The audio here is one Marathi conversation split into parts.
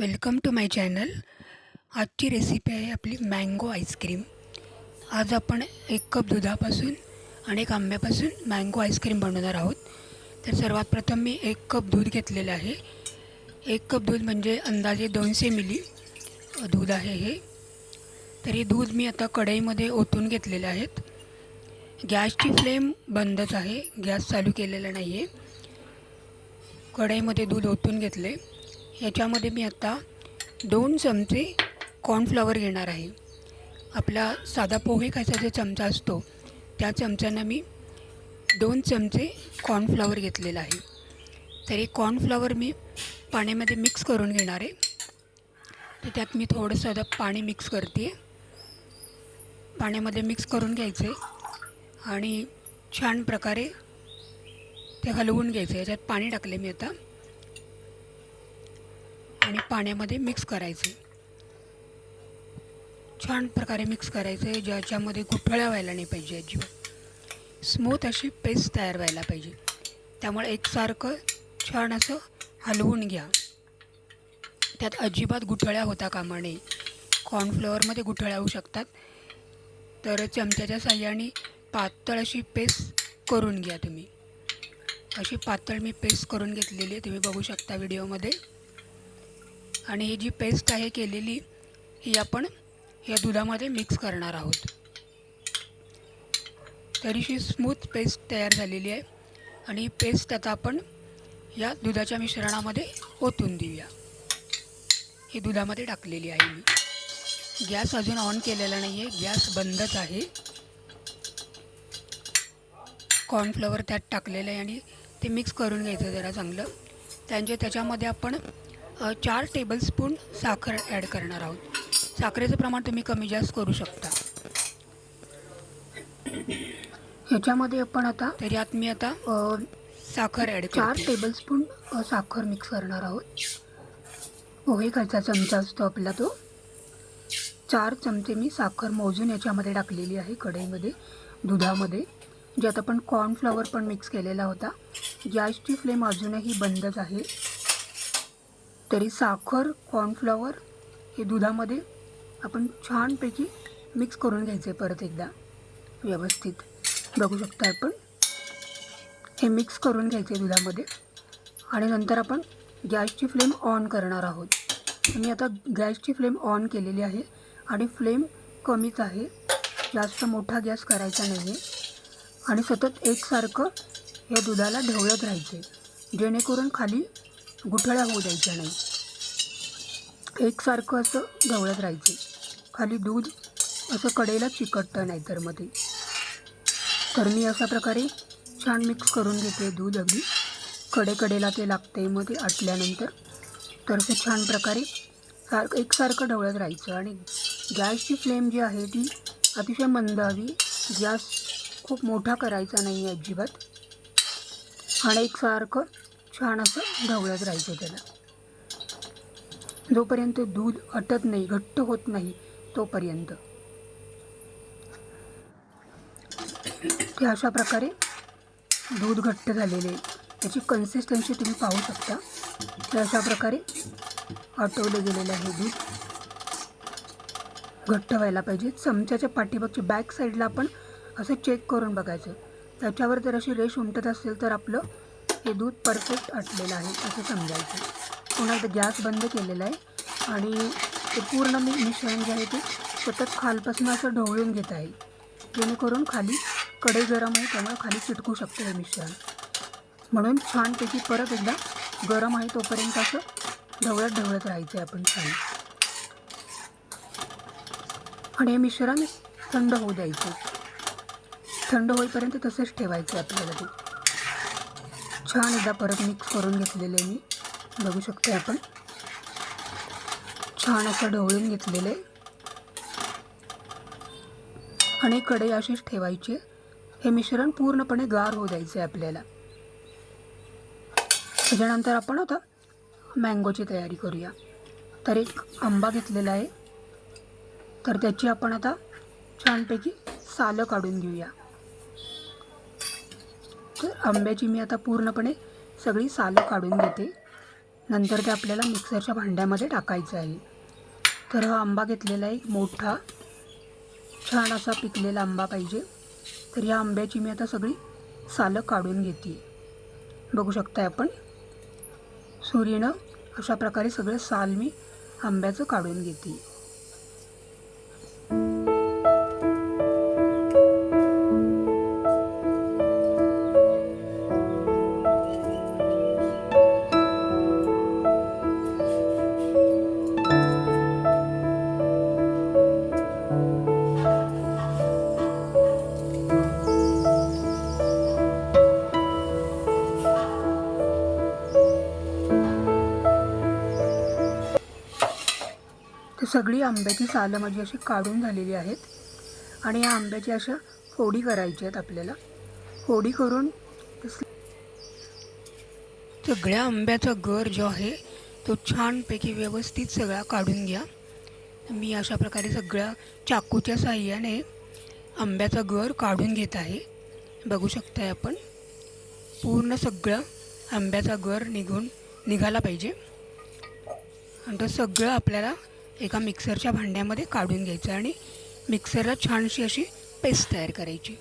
वेलकम टू माय चॅनल आजची रेसिपी आहे आपली मँगो आईस्क्रीम आज आपण एक कप दुधापासून आणि एक आंब्यापासून मँगो आईस्क्रीम बनवणार आहोत. तर सर्वात प्रथम मी एक कप दूध घेतलेलं आहे. एक कप दूध म्हणजे अंदाजे दोनशे मिली दूध आहे हे. तर हे दूध मी आता कढईमध्ये ओतून घेतलेले आहेत गॅसची फ्लेम बंदच आहे. गॅस चालू केलेला नाही आहे कढईमध्ये दूध ओतून घेतले याच्यामध्ये मी आत्ता दोन चमचे कॉर्नफ्लॉवर घेणार आहे. आपला साधा पोहे खायचा जो चमचा असतो त्या चमच्यानं मी दोन चमचे कॉर्नफ्लॉवर घेतलेला आहे. तर हे कॉर्नफ्लॉवर मी पाण्यामध्ये मिक्स करून घेणार आहे. तर त्यात मी थोडंसं आता पाणी मिक्स करते. पाण्यामध्ये मिक्स करून घ्यायचं आहे आणि छान प्रकारे ते हलवून घ्यायचं याच्यात पाणी टाकले मी आता. आणि पाण्यामध्ये मिक्स करायचे. छान प्रकारे मिक्स करायचे ज्याच्यामध्ये गुठळ्या व्हायला नाही पाहिजे अजिबात. स्मूथ अशी पेस्ट तयार व्हायला पाहिजे. त्यामुळे एकसारखं छान असं हलवून घ्या. त्यात अजिबात गुठळ्या होता कामा नये. कॉर्नफ्लॉवरमध्ये गुठळ्या होऊ शकतात. तर चमच्याच्या साह्याने पातळ अशी पेस्ट करून घ्या तुम्ही. अशी पातळ मी पेस्ट करून घेतलेली आहे. तुम्ही बघू शकता व्हिडिओमध्ये आणि ही जी पेस्ट आहे केलेली ही आपण या दुधामध्ये मिक्स करणार आहोत. तरीशी स्मूथ पेस्ट तयार झालेली आहे आणि ही पेस्ट आता आपण या दुधाच्या मिश्रणामध्ये ओतून देऊया. ही दुधामध्ये टाकलेली आहे मी. गॅस अजून ऑन केलेला नाही आहे गॅस बंदच आहे. कॉर्नफ्लॉवर त्यात टाकलेलं आहे आणि ते मिक्स करून घ्यायचं जरा चांगलं. त्यांचे त्याच्यामध्ये आपण चार टेबलस्पून साखर ॲड करणार आहोत. साखरेचं प्रमाण तुम्ही कमी जास्त करू शकता. ह्याच्यामध्ये आपण आता तर यात मी आता साखर ॲड चार टेबलस्पून साखर मिक्स करणार आहोत. पोहे खायचा चमचा असतो आपला तो. चार चमचे मी साखर मोजून याच्यामध्ये टाकलेली आहे कढईमध्ये दुधामध्ये. ज्यात आपण कॉर्नफ्लॉवर पण मिक्स केलेला होता. गॅसची फ्लेम अजूनही बंदच आहे. तरी साखर कॉर्नफ्लॉवर हे दुधामध्ये आपण छानपैकी मिक्स करून घ्यायचे परत एकदा. व्यवस्थित. बघू शकता आपण. हे मिक्स करून घ्यायचे दुधामध्ये. आणि नंतर आपण गॅसची फ्लेम ऑन करणार आहोत. मी आता गॅसची फ्लेम ऑन केलेली आहे आणि फ्लेम कमीच आहे. जास्त मोठा गॅस करायचा नाही आहे आणि सतत एकसारखं हे दुधाला ढवळत राहायचे. जेणेकरून खाली गुठळ्या होऊ द्यायच्या नाही. एकसारखं असं ढवळत राहायचे. खाली दूध असं कडेला चिकटतं नाही तर मध्ये तर मी अशा प्रकारे छान मिक्स करून घेते दूध अगदी. कडेकडेला ते लागते मग ते आटल्यानंतर तर ते छान प्रकारे सारखं एकसारखं ढवळत राहायचं. आणि गॅसची फ्लेम जी आहे ती अतिशय मंद हवी गॅस खूप मोठा करायचा नाही अजिबात. आणि एकसारखं छान असं ढवळत राहायचं त्याला. जोपर्यंत दूध अटत नाही घट्ट होत नाही तोपर्यंत. ते अशा प्रकारे दूध घट्ट झालेले आहे. त्याची कन्सिस्टन्सी तुम्ही पाहू शकता. ते अशा प्रकारे आटवलं गेलेलं आहे दूध. घट्ट व्हायला पाहिजे. चमच्याच्या पाठीमागच्या बॅक साईडला आपण असं चेक करून बघायचं. त्याच्यावर जर अशी रेश उमटत असेल तर आपलं हे दूध परफेक्ट आटलेलं आहे असं समजायचं. पुन्हा एकदा गॅस बंद केलेला आहे आणि ते पूर्ण मी मिश्रण जे आहे ते सतत खालपासून असं ढवळून घेत आहे. जेणेकरून खाली कढई गरम आहे त्यामुळे खाली चिटकू शकतं हे मिश्रण. म्हणून छानपैकी परत एकदा गरम आहे तोपर्यंत असं ढवळत ढवळत राहायचं आहे आपण छान. आणि हे मिश्रण थंड होऊ द्यायचं. थंड होईपर्यंत तसंच ठेवायचं आहे आपल्याला ते छान एकदा परत मिक्स करून घेतलेलं आहे मी. बघू शकते आपण. छान असं ढवळून घेतलेलं आहे. आणि कढई अशीच ठेवायची आहे. हे मिश्रण पूर्णपणे गार होऊ द्यायचं आहे आपल्याला. त्याच्यानंतर आपण आता मँगोची तयारी करूया. तर एक आंबा घेतलेला आहे. तर त्याची आपण आता छानपैकी सालं काढून घेऊया. आंब्याची मी आता पूर्णपणे सगळी सालं काढून घेते. नंतर ते आपल्याला मिक्सरच्या भांड्यामध्ये टाकायचं आहे. तर हा आंबा घेतलेला आहे मोठा छान असा पिकलेला आंबा पाहिजे. तर या आंब्याची मी आता सगळी सालं काढून घेते. बघू शकताय आपण. सूर्यनं अशा प्रकारे सगळं साल मी आंब्याचं काढून घेते. तर सगळी आंब्याची सालं माझी अशी काढून झालेली आहेत. आणि या आंब्याची अशा फोडी करायची आहेत आपल्याला. फोडी करून सगळ्या आंब्याचा गर जो आहे तो छानपैकी व्यवस्थित सगळा काढून घ्या. मी अशा प्रकारे सगळ्या चाकूच्या साह्याने आंब्याचा गर काढून घेत आहे. बघू शकताय आपण. पूर्ण सगळं आंब्याचा गर निघून निघाला पाहिजे. आणि तो सगळं आपल्याला एका मिक्सरच्या भांड्यामध्ये काढून घ्यायचं आणि मिक्सरला छानशी अशी पेस्ट तयार करायची.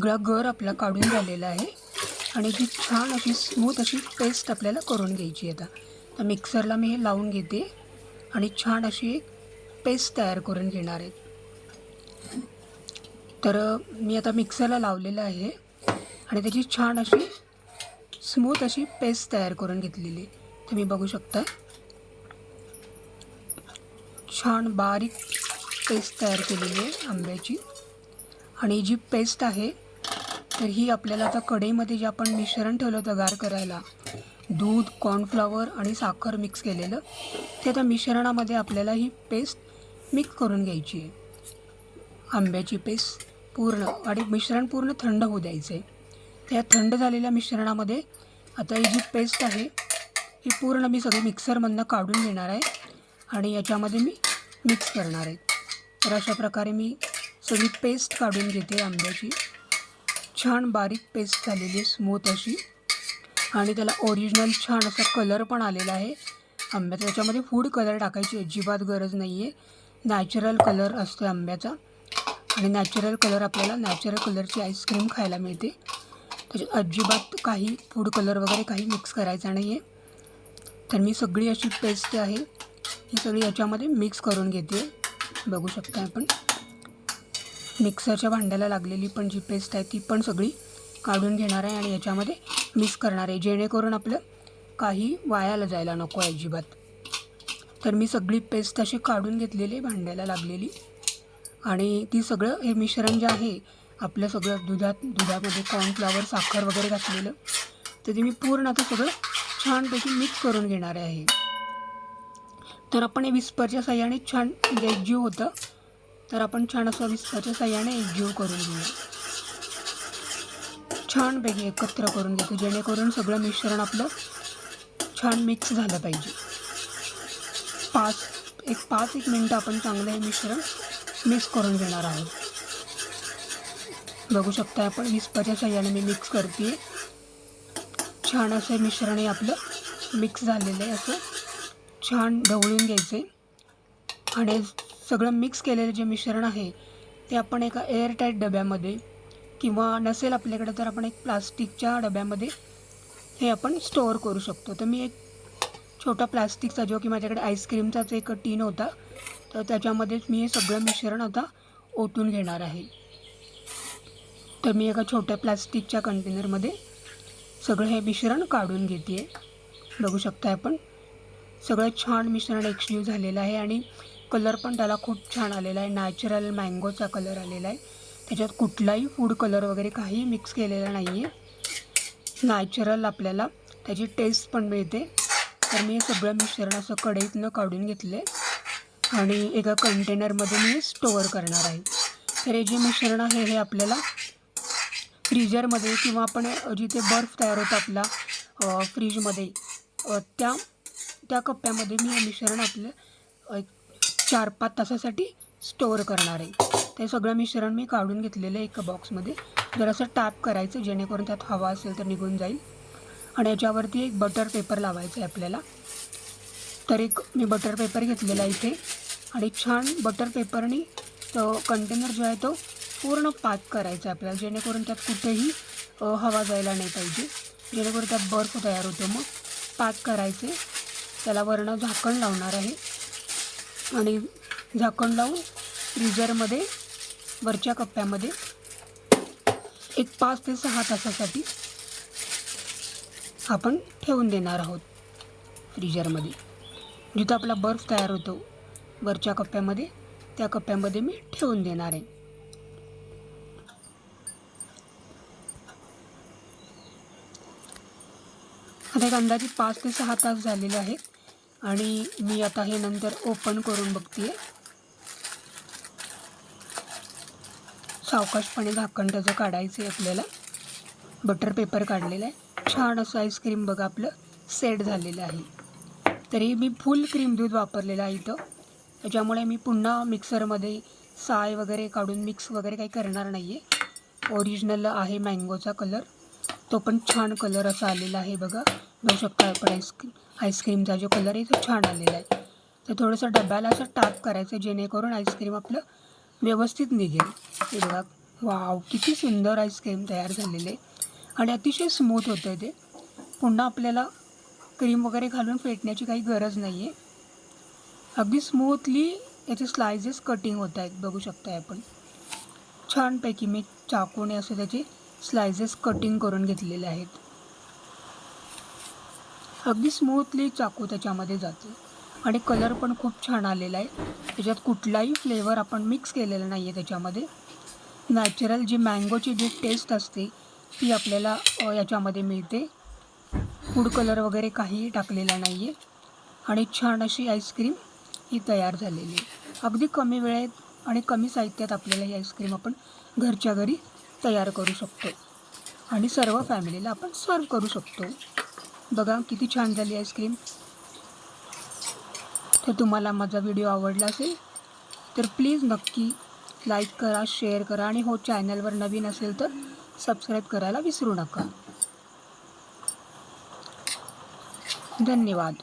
सगळा गर आपला काढून झालेला आहे. आणि जी छान अशी स्मूथ अशी पेस्ट आपल्याला करून घ्यायची आता. तर मिक्सरला मी हे लावून घेते. आणि छान अशी एक पेस्ट तयार करून घेणार आहे. तर मी आता मिक्सरला लावलेलं आहे. आणि त्याची छान अशी स्मूथ अशी पेस्ट तयार करून घेतलेली आहे. तुम्ही बघू शकता. छान बारीक पेस्ट तयार केलेली आहे आंब्याची. आणि जी पेस्ट आहे तर ही आपल्याला आता कढईमध्ये जे आपण मिश्रण ठेवलं होतं गार करायला दूध कॉर्नफ्लॉवर आणि साखर मिक्स केलेलं ते त्या मिश्रणामध्ये आपल्याला ही पेस्ट मिक्स करून घ्यायची आहे. आंब्याची पेस्ट पूर्ण आणि मिश्रण पूर्ण थंड होऊ द्यायचं आहे त्या थंड झालेल्या मिश्रणामध्ये आता ही जी पेस्ट आहे ही पूर्ण मी सगळी मिक्सरमधनं काढून घेणार आहे आणि याच्यामध्ये मी मिक्स करणार आहे. तर अशा प्रकारे मी सगळी पेस्ट काढून घेते आंब्याची. छान बारीक पेस्ट झालेली आहे स्मूथ अशी. आणि त्याला ओरिजिनल छान असा कलर पण आलेला आहे. आंब्याचा त्याच्यामध्ये फूड कलर टाकायची अजिबात गरज नाही आहे नॅचरल कलर असतो आंब्याचा. आणि नॅचरल कलर आपल्याला नॅचरल कलरची आईस्क्रीम खायला मिळते. त्याच्यात अजिबात काही फूड कलर वगैरे काही मिक्स करायचा नाही आहे तर मी सगळी अशी पेस्ट आहे. ही सगळी याच्यामध्ये मिक्स करून घेते. बघू शकता आपण. मिक्सरच्या भांड्याला लागलेली पण जी पेस्ट आहे ती पण सगळी काढून घेणार आहे आणि याच्यामध्ये मिक्स करणार आहे. जेणेकरून आपलं काही वायाला जायला नको अजिबात. तर मी सगळी पेस्ट अशी काढून घेतलेली आहे भांड्याला लागलेली. आणि ती सगळं हे मिश्रण जे आहे आपलं सगळं दुधात दुधामध्ये कॉर्नफ्लावर साखर वगैरे घातलेलं तर ते मी पूर्ण आता सगळं छानपैकी मिक्स करून घेणार आहे. तर आपण हे विस्परच्या साह्याने छान म्हणजे एकजीव होतं तर आपण छान असं विस्परच्या साह्याने एकजीव करून घेऊ. छानपैकी एकत्र करून घेतो जेणेकरून सगळं मिश्रण आपलं छान मिक्स झालं पाहिजे. पाच एक पाच एक मिनटं आपण चांगलं हे मिश्रण मिक्स करून घेणार आहोत. बघू शकता आपण विस्पाच्या साह्याने मी मिक्स करते छान असं मिश्रण हे आपलं मिक्स झालेलं आहे असं छान ढवळून घ्यायचं आहे आणि सगळं मिक्स केलेलं जे मिश्रण आहे ते आपण एका एअरटाईट डब्यामध्ये किंवा नसेल आपल्याकडे तर आपण एक प्लास्टिकच्या डब्यामध्ये हे आपण स्टोअर करू शकतो. तर मी एक छोटा प्लास्टिकचा जो की माझ्याकडे आईस्क्रीमचाच एक टीन होता तर त्याच्यामध्येच मी हे सगळं मिश्रण आता ओतून घेणार आहे. तर मी एका छोट्या प्लास्टिकच्या कंटेनरमध्ये सगळं हे मिश्रण काढून घेते बघू शकता आपण. सगळं छान मिश्रण एक्सन्यू झालेलं आहे आणि कलर पण त्याला खूप छान आलेला आहे. नॅचरल मँगोचा कलर आलेला आहे. त्याच्यात कुठलाही फूड कलर वगैरे काही मिक्स केलेला नाही आहे नॅचरल आपल्याला त्याची टेस्ट पण मिळते. तर मी हे सगळं मिश्रण असं कढईतनं काढून घेतले. आणि एका कंटेनरमध्ये मी स्टोअर करणार आहे. तर हे जे मिश्रण आहे हे आपल्याला फ्रीजरमध्ये किंवा आपण जिथे बर्फ तयार होतो आपला फ्रीजमध्ये त्या त्या कप्प्यामध्ये मी हे मिश्रण आपलं एक चार पाच तासासाठी स्टोअर करणार आहे. ते सगळं मिश्रण मी काढून घेतलेलं आहे एका बॉक्समध्ये जरासं टॅप करायचं जेणेकरून त्यात हवा असेल तर निघून जाईल. आणि याच्यावरती एक बटर पेपर लावायचं आहे आपल्याला. तर एक मी बटर पेपर घेतलेला आहे इथे. आणि छान बटर पेपरनी तो कंटेनर जो आहे तो पूर्ण पॅक करायचा आहे आपल्याला जेणेकरून त्यात कुठेही हवा जायला नाही पाहिजे. जेणेकरून त्यात बर्फ तयार होतो मग. पॅक करायचे. त्याला वरणं झाकण लावणार आहे. आणि झाकण लावून फ्रीजरमध्ये वरच्या कप्प्यामध्ये एक पाच ते सहा तासासाठी आपण ठेवून देणार आहोत फ्रीजरमध्ये. जिथं आपला बर्फ तयार होतो वरच्या कप्प्यामध्ये त्या कप्प्यामध्ये मी ठेवून देणार आहे. आता एक अंदाजे पाच ते सहा तास झालेले आहेत. आणि मी आता हे नंतर ओपन करून बघते. सावकाशपणे झाकण त्याचं काढायचं आहे आपल्याला. बटर पेपर काढलेला आहे. छान असं आईस्क्रीम बघा आपलं सेट झालेलं आहे. तरी मी फुल क्रीम दूध वापरलेलं आहे इथं. त्याच्यामुळे मी पुन्हा मिक्सरमध्ये साय वगैरे काढून मिक्स वगैरे काही करणार नाही आहे ओरिजिनल आहे मँगोचा कलर तो पण छान कलर असा आलेला आहे बघा. बघू शकता आपण आईस्क्रीम आईस्क्रीमचा जो कलर आहे तो छान आलेला आहे. तर थोडंसं डब्याला असं टाप करायचं जेणेकरून आईस्क्रीम आपलं व्यवस्थित निघेल. हे बघा. वाव किती सुंदर आईस्क्रीम तयार झालेले आहे. आणि अतिशय स्मूथ होतं आहे ते. पुन्हा आपल्याला क्रीम वगैरे घालून फेटण्याची काही गरज नाही आहे अगदी स्मूथली याचे स्लायसेस कटिंग होत आहेत. बघू शकताय आपण. छानपैकी मी चाकूने असे त्याचे स्लायसेस कटिंग करून घेतलेले आहेत. अगदी स्मूथली चाकू त्याच्यामध्ये जाते. आणि कलर पण खूप छान आलेला आहे. त्याच्यात कुठलाही फ्लेवर आपण मिक्स केलेला नाही आहे त्याच्यामध्ये. नॅचरल जी मँगोची जी टेस्ट असते ती आपल्याला याच्यामध्ये मिळते. फूड कलर वगैरे काहीही टाकलेला नाही आहे आणि छान अशी आईस्क्रीम ही तयार झालेली आहे. अगदी कमी वेळेत आणि कमी साहित्यात आपल्याला ही आईस्क्रीम आपण घरच्या घरी तयार करू शकतो. आणि सर्व फॅमिलीला आपण सर्व करू शकतो. बघा किती छान झाली आईस्क्रीम. तर तुम्हाला माझा व्हिडिओ आवडला असेल तर प्लीज नक्की लाईक करा शेअर करा आणि हो चॅनलवर नवीन असेल तर सबस्क्राईब करायला विसरू नका. धन्यवाद.